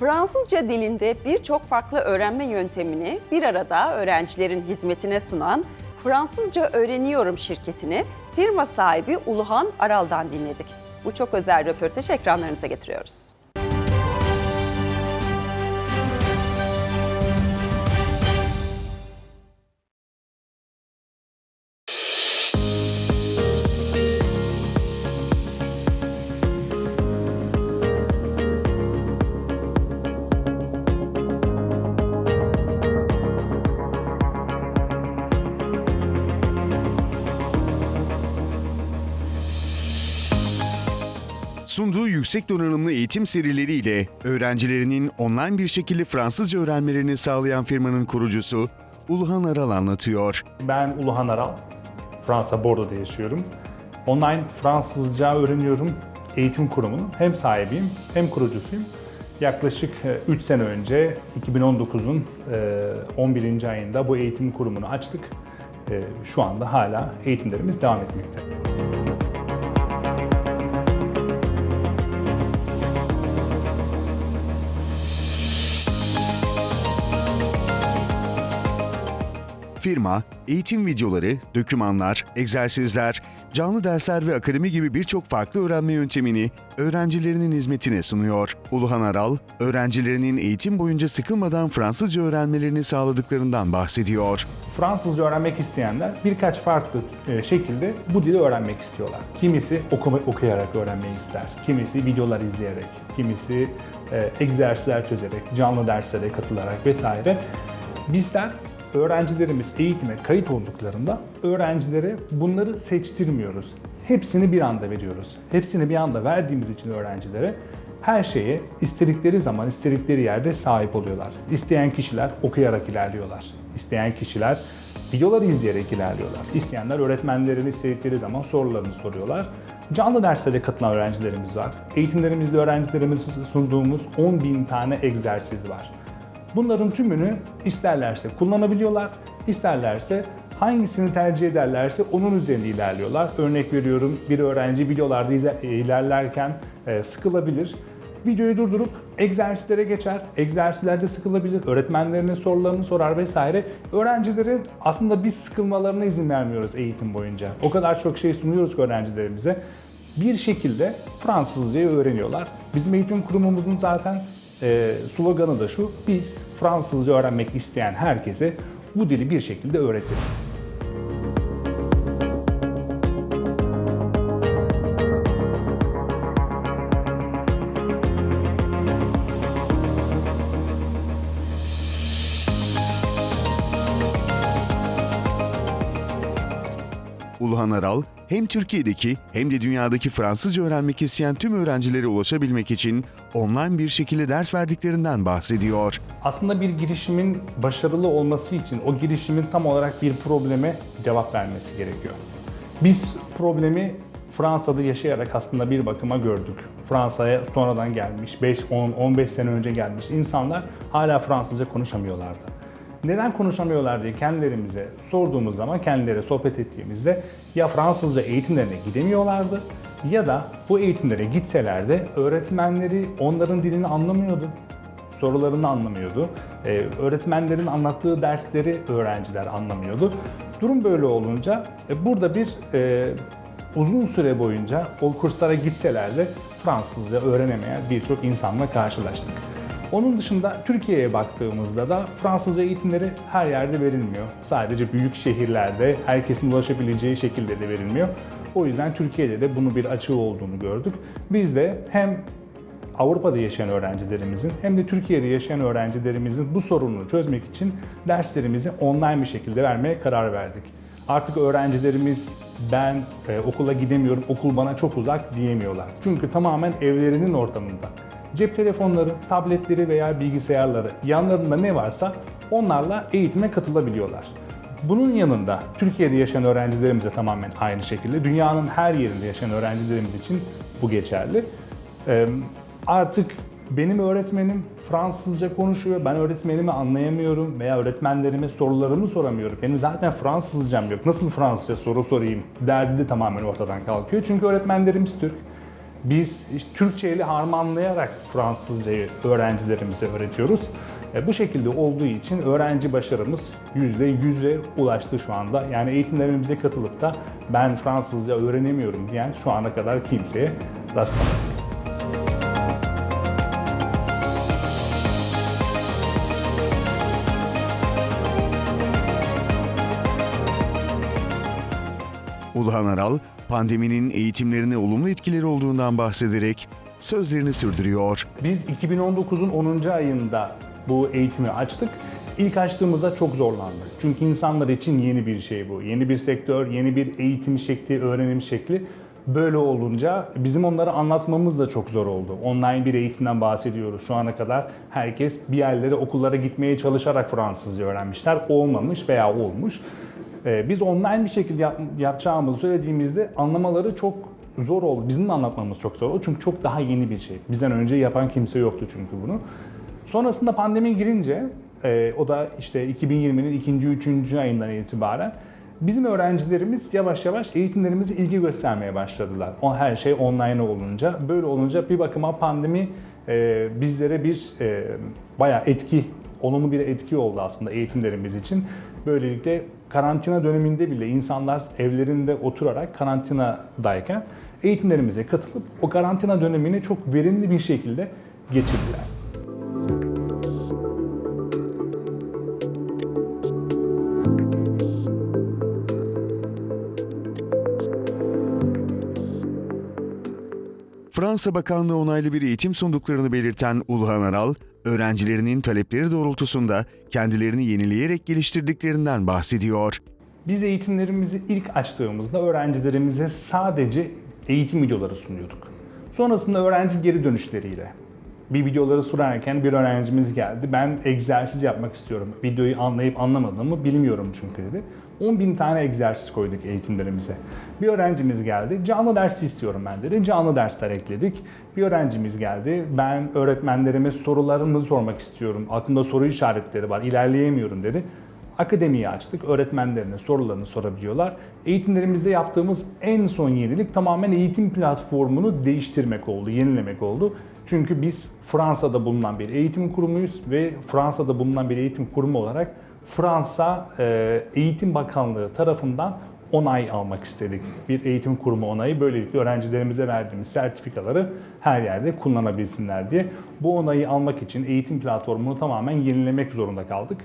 Fransızca dilinde birçok farklı öğrenme yöntemini bir arada öğrencilerin hizmetine sunan Fransızca Öğreniyorum şirketini firma sahibi Uluhan Aral'dan dinledik. Bu çok özel röportaj ekranlarınıza getiriyoruz. Yüksek donanımlı eğitim serileriyle öğrencilerinin online bir şekilde Fransızca öğrenmelerini sağlayan firmanın kurucusu Ulhan Aral anlatıyor. Ben Uluhan Aral, Fransa Bordeaux'da yaşıyorum. Online Fransızca öğreniyorum eğitim kurumunun hem sahibiyim hem kurucusuyum. Yaklaşık 3 sene önce 2019'un e, 11. ayında bu eğitim kurumunu açtık. E, Şu anda hala eğitimlerimiz devam etmekte. Firma, eğitim videoları, dokümanlar, egzersizler, canlı dersler ve akademi gibi birçok farklı öğrenme yöntemini öğrencilerinin hizmetine sunuyor. Uluhan Aral, öğrencilerinin eğitim boyunca sıkılmadan Fransızca öğrenmelerini sağladıklarından bahsediyor. Fransızca öğrenmek isteyenler birkaç farklı e, şekilde bu dili öğrenmek istiyorlar. Kimisi okuma, okuyarak öğrenmeyi ister, kimisi videolar izleyerek, kimisi e, egzersizler çözerek, canlı derslere katılarak vesaire. Bizler öğrencilerimiz eğitime kayıt olduklarında öğrencilere bunları seçtirmiyoruz. Hepsini bir anda veriyoruz. Hepsini bir anda verdiğimiz için öğrencilere her şeye istedikleri zaman, istedikleri yerde sahip oluyorlar. İsteyen kişiler okuyarak ilerliyorlar. İsteyen kişiler videoları izleyerek ilerliyorlar. İsteyenler öğretmenlerini istedikleri zaman sorularını soruyorlar. Canlı derslere katılan öğrencilerimiz var. Eğitimlerimizde öğrencilerimize sunduğumuz 10 bin tane egzersiz var. Bunların tümünü isterlerse kullanabiliyorlar, isterlerse hangisini tercih ederlerse onun üzerinde ilerliyorlar. Örnek veriyorum bir öğrenci izle- ilerlerken e, sıkılabilir. Videoyu durdurup egzersizlere geçer. Egzersizlerde sıkılabilir. Öğretmenlerine sorularını sorar vesaire. Öğrencilerin aslında biz sıkılmalarına izin vermiyoruz eğitim boyunca. O kadar çok şey sunuyoruz ki öğrencilerimize. Bir şekilde Fransızcayı öğreniyorlar. Bizim eğitim kurumumuzun zaten e, sloganı da şu. Biz Fransızca öğrenmek isteyen herkese bu dili bir şekilde öğretiriz. Ulhan Aral, hem Türkiye'deki hem de dünyadaki Fransızca öğrenmek isteyen tüm öğrencilere ulaşabilmek için online bir şekilde ders verdiklerinden bahsediyor. Aslında bir girişimin başarılı olması için o girişimin tam olarak bir probleme cevap vermesi gerekiyor. Biz problemi Fransa'da yaşayarak aslında bir bakıma gördük. Fransa'ya sonradan gelmiş, 5, 10, 15 sene önce gelmiş insanlar hala Fransızca konuşamıyorlardı. Neden konuşamıyorlar diye kendilerimize sorduğumuz zaman kendileri sohbet ettiğimizde ya Fransızca eğitimlerine gidemiyorlardı ya da bu eğitimlere gitseler de öğretmenleri onların dilini anlamıyordu sorularını anlamıyordu. Ee, öğretmenlerin anlattığı dersleri öğrenciler anlamıyordu. Durum böyle olunca e, burada bir e, uzun süre boyunca o kurslara gitseler de Fransızca öğrenemeyen birçok insanla karşılaştık. Onun dışında Türkiye'ye baktığımızda da Fransızca eğitimleri her yerde verilmiyor. Sadece büyük şehirlerde herkesin ulaşabileceği şekilde de verilmiyor. O yüzden Türkiye'de de bunun bir açığı olduğunu gördük. Biz de hem Avrupa'da yaşayan öğrencilerimizin hem de Türkiye'de yaşayan öğrencilerimizin bu sorununu çözmek için derslerimizi online bir şekilde vermeye karar verdik. Artık öğrencilerimiz ben e, okula gidemiyorum, okul bana çok uzak diyemiyorlar. Çünkü tamamen evlerinin ortamında. Cep telefonları, tabletleri veya bilgisayarları yanlarında ne varsa onlarla eğitime katılabiliyorlar. Bunun yanında Türkiye'de yaşayan öğrencilerimize tamamen aynı şekilde dünyanın her yerinde yaşayan öğrencilerimiz için bu geçerli. Artık benim öğretmenim Fransızca konuşuyor, ben öğretmenimi anlayamıyorum veya öğretmenlerime sorularımı soramıyorum. Benim zaten Fransızcam yok, nasıl Fransızca soru sorayım derdi de tamamen ortadan kalkıyor. Çünkü öğretmenlerimiz Türk. Biz Türkçe ile harmanlayarak Fransızcayı öğrencilerimize öğretiyoruz. E, bu şekilde olduğu için öğrenci başarımız %100'e ulaştı şu anda. Yani eğitimlerimize katılıp da ben Fransızca öğrenemiyorum diyen şu ana kadar kimseye rastlamadım. Uluhan Aral, pandeminin eğitimlerine olumlu etkileri olduğundan bahsederek sözlerini sürdürüyor. Biz 2019'un 10. ayında bu eğitimi açtık. İlk açtığımızda çok zorlandık. Çünkü insanlar için yeni bir şey bu. Yeni bir sektör, yeni bir eğitim şekli, öğrenim şekli. Böyle olunca bizim onları anlatmamız da çok zor oldu. Online bir eğitimden bahsediyoruz şu ana kadar. Herkes bir yerlere, okullara gitmeye çalışarak Fransızca öğrenmişler. Olmamış veya olmuş. Ee, Biz online bir şekilde yap- yapacağımızı söylediğimizde anlamaları çok zor oldu. Bizim de anlatmamız çok zor oldu. Çünkü çok daha yeni bir şey. Bizden önce yapan kimse yoktu çünkü bunu. Sonrasında pandemi girince, e, o da işte 2020'nin ikinci, üçüncü ayından itibaren bizim öğrencilerimiz yavaş yavaş eğitimlerimize ilgi göstermeye başladılar. O her şey online olunca, böyle olunca bir bakıma pandemi e, bizlere bir e, bayağı etki, olumlu bir etki oldu aslında eğitimlerimiz için. Böylelikle karantina döneminde bile insanlar evlerinde oturarak karantinadayken eğitimlerimize katılıp o karantina dönemini çok verimli bir şekilde geçirdiler. Fransa Bakanlığı onaylı bir eğitim sunduklarını belirten Uluhan Aral, öğrencilerinin talepleri doğrultusunda kendilerini yenileyerek geliştirdiklerinden bahsediyor. Biz eğitimlerimizi ilk açtığımızda öğrencilerimize sadece eğitim videoları sunuyorduk. Sonrasında öğrenci geri dönüşleriyle bir videoları sunarken bir öğrencimiz geldi. Ben egzersiz yapmak istiyorum. Videoyu anlayıp anlamadığımı bilmiyorum çünkü dedi. 10 bin tane egzersiz koyduk eğitimlerimize. Bir öğrencimiz geldi. Canlı ders istiyorum ben dedi. Canlı dersler ekledik. Bir öğrencimiz geldi. Ben öğretmenlerime sorularımı sormak istiyorum. Aklımda soru işaretleri var. ilerleyemiyorum dedi. Akademiyi açtık. Öğretmenlerine sorularını sorabiliyorlar. Eğitimlerimizde yaptığımız en son yenilik tamamen eğitim platformunu değiştirmek oldu, yenilemek oldu. Çünkü biz Fransa'da bulunan bir eğitim kurumuyuz ve Fransa'da bulunan bir eğitim kurumu olarak Fransa e, Eğitim Bakanlığı tarafından onay almak istedik. Bir eğitim kurumu onayı. Böylelikle öğrencilerimize verdiğimiz sertifikaları her yerde kullanabilsinler diye. Bu onayı almak için eğitim platformunu tamamen yenilemek zorunda kaldık.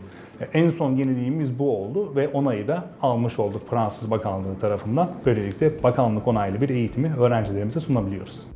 En son yeniliğimiz bu oldu ve onayı da almış olduk Fransız Bakanlığı tarafından. Böylelikle bakanlık onaylı bir eğitimi öğrencilerimize sunabiliyoruz.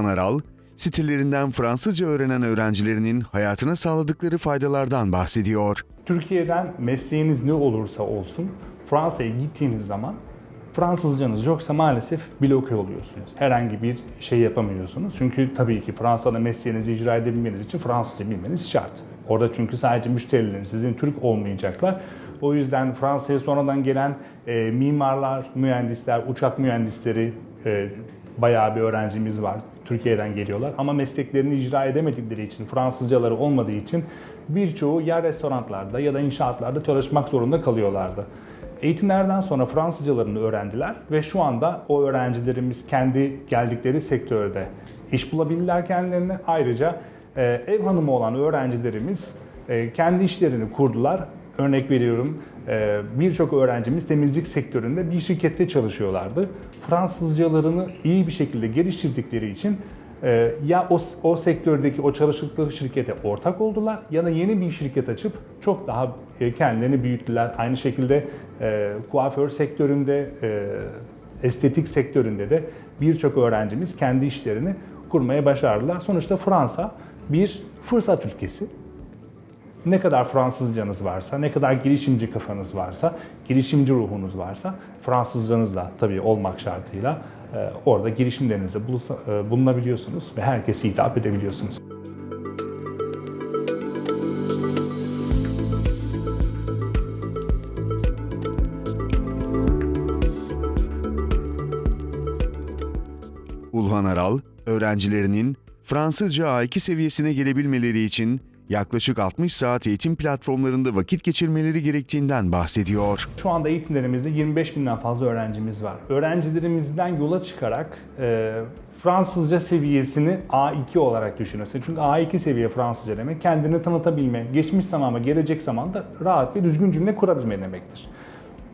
Uluhan Aral, sitelerinden Fransızca öğrenen öğrencilerinin hayatına sağladıkları faydalardan bahsediyor. Türkiye'den mesleğiniz ne olursa olsun Fransa'ya gittiğiniz zaman Fransızcanız yoksa maalesef bloke oluyorsunuz. Herhangi bir şey yapamıyorsunuz. Çünkü tabii ki Fransa'da mesleğinizi icra edebilmeniz için Fransızca bilmeniz şart. Orada çünkü sadece müşterilerin sizin Türk olmayacaklar. O yüzden Fransa'ya sonradan gelen e, mimarlar, mühendisler, uçak mühendisleri e, bayağı bir öğrencimiz var. Türkiye'den geliyorlar ama mesleklerini icra edemedikleri için, Fransızcaları olmadığı için birçoğu ya restoranlarda ya da inşaatlarda çalışmak zorunda kalıyorlardı. Eğitimlerden sonra Fransızcalarını öğrendiler ve şu anda o öğrencilerimiz kendi geldikleri sektörde iş bulabilirler kendilerine. Ayrıca e, ev hanımı olan öğrencilerimiz e, kendi işlerini kurdular. Örnek veriyorum birçok öğrencimiz temizlik sektöründe bir şirkette çalışıyorlardı. Fransızcalarını iyi bir şekilde geliştirdikleri için e, ya o, o sektördeki o çalıştıkları şirkete ortak oldular ya da yeni bir şirket açıp çok daha e, kendilerini büyüttüler. Aynı şekilde e, kuaför sektöründe, e, estetik sektöründe de birçok öğrencimiz kendi işlerini kurmaya başardılar. Sonuçta Fransa bir fırsat ülkesi. Ne kadar Fransızcanız varsa, ne kadar girişimci kafanız varsa, girişimci ruhunuz varsa, Fransızcanız da tabii olmak şartıyla e, orada girişimlerinize bulunabiliyorsunuz ve herkese hitap edebiliyorsunuz. Ulhan Aral, öğrencilerinin Fransızca A2 seviyesine gelebilmeleri için yaklaşık 60 saat eğitim platformlarında vakit geçirmeleri gerektiğinden bahsediyor. Şu anda eğitimlerimizde 25 binden fazla öğrencimiz var. Öğrencilerimizden yola çıkarak e, Fransızca seviyesini A2 olarak düşünürsün. Çünkü A2 seviye Fransızca demek kendini tanıtabilme, geçmiş zaman gelecek zamanda rahat ve düzgün cümle kurabilme demektir.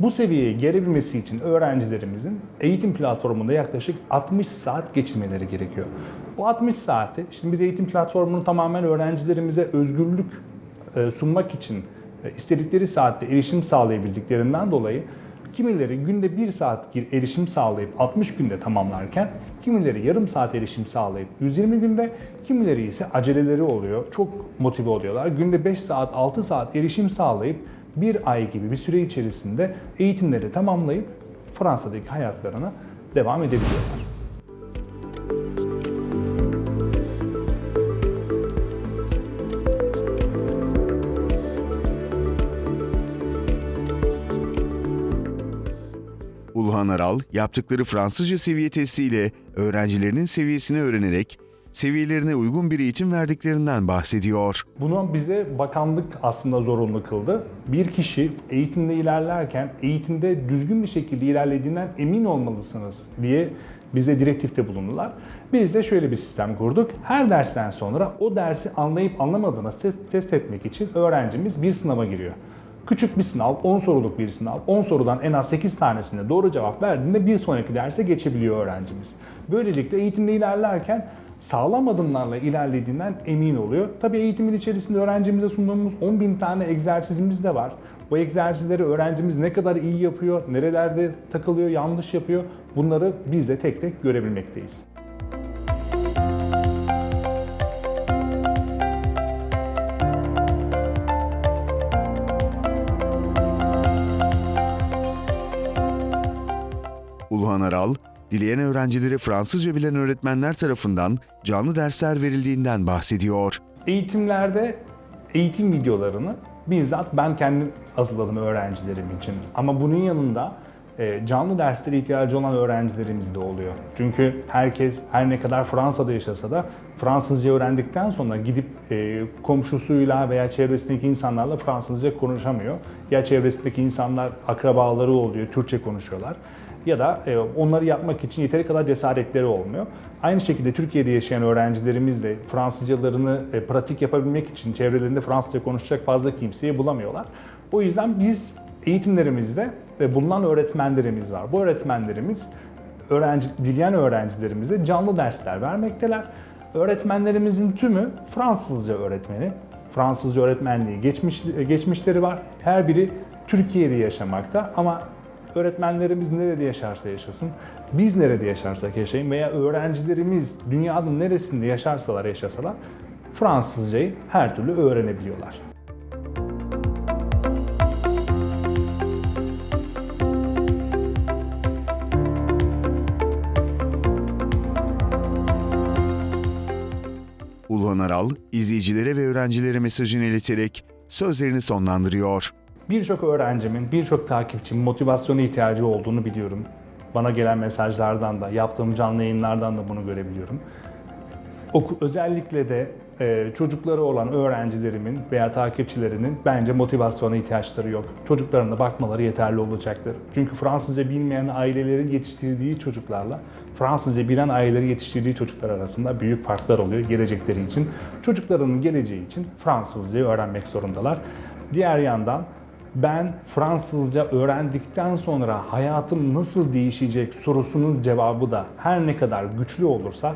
Bu seviyeye gelebilmesi için öğrencilerimizin eğitim platformunda yaklaşık 60 saat geçirmeleri gerekiyor. Bu 60 saati, şimdi biz eğitim platformunu tamamen öğrencilerimize özgürlük e, sunmak için e, istedikleri saatte erişim sağlayabildiklerinden dolayı kimileri günde 1 saat erişim sağlayıp 60 günde tamamlarken kimileri yarım saat erişim sağlayıp 120 günde kimileri ise aceleleri oluyor. Çok motive oluyorlar. Günde 5 saat 6 saat erişim sağlayıp bir ay gibi bir süre içerisinde eğitimleri tamamlayıp Fransa'daki hayatlarına devam edebiliyorlar. Ulhan Aral, yaptıkları Fransızca seviye testiyle öğrencilerinin seviyesini öğrenerek seviyelerine uygun bir eğitim verdiklerinden bahsediyor. Bunu bize bakanlık aslında zorunlu kıldı. Bir kişi eğitimde ilerlerken eğitimde düzgün bir şekilde ilerlediğinden emin olmalısınız diye bize direktifte bulundular. Biz de şöyle bir sistem kurduk. Her dersten sonra o dersi anlayıp anlamadığını te- test etmek için öğrencimiz bir sınava giriyor. Küçük bir sınav, 10 soruluk bir sınav. 10 sorudan en az 8 tanesine doğru cevap verdiğinde bir sonraki derse geçebiliyor öğrencimiz. Böylelikle eğitimde ilerlerken sağlam adımlarla ilerlediğinden emin oluyor. Tabii eğitimin içerisinde öğrencimize sunduğumuz 10 bin tane egzersizimiz de var. Bu egzersizleri öğrencimiz ne kadar iyi yapıyor, nerelerde takılıyor, yanlış yapıyor bunları biz de tek tek görebilmekteyiz. Ulhan Aral, dileyen öğrencilere Fransızca bilen öğretmenler tarafından canlı dersler verildiğinden bahsediyor. Eğitimlerde eğitim videolarını bizzat ben kendim hazırladım öğrencilerim için. Ama bunun yanında e, canlı derslere ihtiyacı olan öğrencilerimiz de oluyor. Çünkü herkes her ne kadar Fransa'da yaşasa da Fransızca öğrendikten sonra gidip e, komşusuyla veya çevresindeki insanlarla Fransızca konuşamıyor. Ya çevresindeki insanlar akrabaları oluyor, Türkçe konuşuyorlar ya da e, onları yapmak için yeteri kadar cesaretleri olmuyor. Aynı şekilde Türkiye'de yaşayan öğrencilerimiz de Fransızcalarını e, pratik yapabilmek için çevrelerinde Fransızca konuşacak fazla kimseyi bulamıyorlar. O yüzden biz eğitimlerimizde e, bulunan öğretmenlerimiz var. Bu öğretmenlerimiz öğrenci, dileyen öğrencilerimize canlı dersler vermekteler. Öğretmenlerimizin tümü Fransızca öğretmeni. Fransızca öğretmenliği geçmiş, geçmişleri var. Her biri Türkiye'de yaşamakta ama öğretmenlerimiz nerede yaşarsa yaşasın, biz nerede yaşarsak yaşayın veya öğrencilerimiz dünyanın neresinde yaşarsalar yaşasalar Fransızcayı her türlü öğrenebiliyorlar. Ulhan Aral, izleyicilere ve öğrencilere mesajını ileterek sözlerini sonlandırıyor. Birçok öğrencimin, birçok takipçimin motivasyona ihtiyacı olduğunu biliyorum. Bana gelen mesajlardan da, yaptığım canlı yayınlardan da bunu görebiliyorum. Oku, özellikle de e, çocukları olan öğrencilerimin veya takipçilerinin bence motivasyona ihtiyaçları yok. Çocuklarına bakmaları yeterli olacaktır. Çünkü Fransızca bilmeyen ailelerin yetiştirdiği çocuklarla Fransızca bilen ailelerin yetiştirdiği çocuklar arasında büyük farklar oluyor gelecekleri için. Çocuklarının geleceği için Fransızcayı öğrenmek zorundalar. Diğer yandan ben Fransızca öğrendikten sonra hayatım nasıl değişecek sorusunun cevabı da her ne kadar güçlü olursa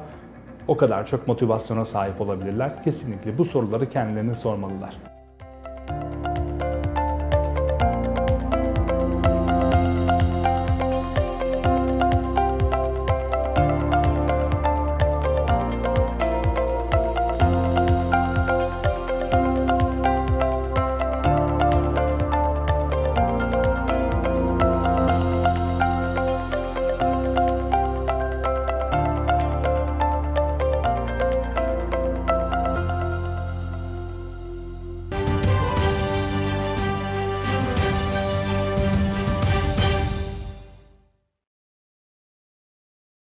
o kadar çok motivasyona sahip olabilirler. Kesinlikle bu soruları kendilerine sormalılar.